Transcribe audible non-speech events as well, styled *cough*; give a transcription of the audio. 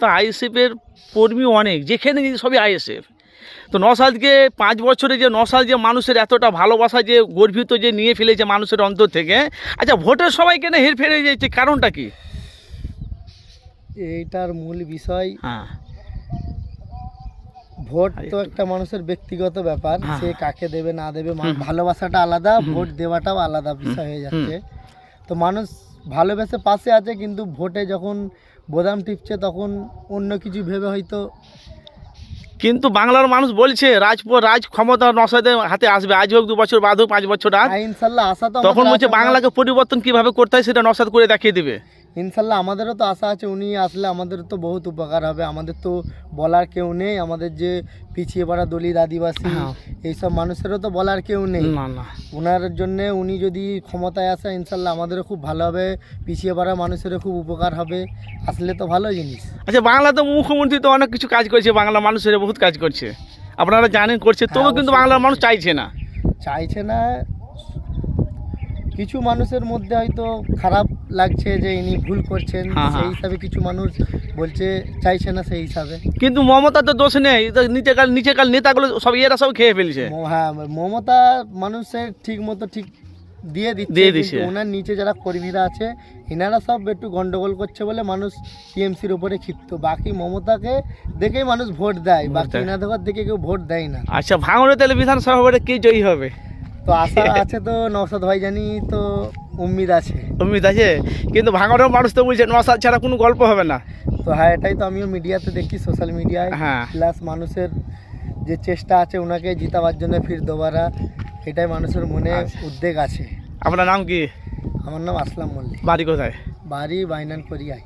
তো আইএসএফের কর্মী অনেক যেখানে সবই আইএসএফ। তো নসাদকে পাঁচ বছরে যে নসাদ যে মানুষের এতটা ভালোবাসা যে গর্বিত যে নিয়ে ফেলেছে মানুষের অন্তর থেকে আচ্ছা ভোটের সবাই কেন হেরফের হয়ে যাচ্ছে কারণটা কি? এইটার মূল বিষয় হ্যাঁ। ভোট তো একটা মানুষের ব্যক্তিগত ব্যাপার হ্যাঁ। সে কাকে দেবে না দেবে ভালোবাসাটা আলাদা ভোট দেওয়াটাও আলাদা বিষয় হয়ে যাচ্ছে। তো মানুষ ভালোবেসে পাশে আছে কিন্তু ভোটে যখন বোদাম টিপছে তখন অন্য কিছু ভেবে হয়তো কিন্তু বাংলার মানুষ বলছে রাজপুর রাজ ক্ষমতা নসাদের হাতে আসবে। আজ হোক দু বছর বাদ হোক পাঁচ বছর আগ হ্যাঁ, ইনশাল্লাহ আশা তো তখন বলছে বাংলাকে পরিবর্তন কীভাবে করতে হয় সেটা নসাদ করে দেখিয়ে দিবে। ইনশাল্লাহ আমাদেরও তো আশা আছে উনি আসলে আমাদের তো বহুত উপকার হবে। আমাদের তো বলার কেউ নেই আমাদের যে পিছিয়ে পড়া দলিত আদিবাসী হ্যাঁ। এইসব মানুষেরও তো বলার কেউ নেই। না না। ওনার জন্যে উনি যদি ক্ষমতায় আসে ইনশাল্লাহ আমাদেরও খুব ভালো হবে পিছিয়ে পড়া মানুষেরও খুব উপকার হবে। আসলে তো ভালো জিনিস। আচ্ছা বাংলা তো মুখ্যমন্ত্রী তো অনেক কিছু কাজ করছে বাংলা মানুষের বহুত কাজ করছে। আপনারা জানেন করছে তবু হ্যাঁ, কিন্তু বাংলার মানুষ চাইছে না। চাইছে না কিছু মানুষের মধ্যে হয়তো খারাপ লাগছে যে ইনি ভুল করছেন হ্যাঁ, সেই হ্যাঁ। হিসাবে কিছু মানুষ বলছে চাইছে না সেই হিসাবে। কিন্তু মমতা তো দোষ নেই তো নিচেকাল নিচেকাল নেতাগুলো সব এরা সব খেয়ে ফেলছে। হ্যাঁ মমতা মানুষের ঠিক মতো ঠিক দিয়ে দিচ্ছে ওনার নিচে যারা কর্মীরা আছে এনারা সব একটু গন্ডগোল করছে বলে মানুষ টিএমসির উপরে ক্ষিপ্ত। বাকি মমতাকে দেখেই মানুষ ভোট দেয় বাকি। এনাদের দেখে কেউ ভোট দেয় না। আচ্ছা ভাঙড়ে তাহলে বিধানসভা ভোটে কে জয়ী হবে? তো আশা *laughs* আছে তো নওসাদ ভাই জানি তো উম্মিদ আছে। উম্মিদ আছে? কিন্তু ভাঙড়ের মানুষ তো বলছে নসাদ ছাড়া কোনো গল্প হবে না। তো হ্যাঁ এটাই তো আমিও মিডিয়াতে দেখি সোশ্যাল মিডিয়ায়। হ্যাঁ। প্লাস মানুষের যে চেষ্টা আছে ওনাকে জিতাবার জন্য ফির দোবারা এটাই মানুষের মনে আচ্ছা। উদ্বেগ আছে। আপনার নাম কি? আমার নাম আসলাম মল্লিক। বাড়ি কোথায়? বাড়ি বাইনান করিয়ায়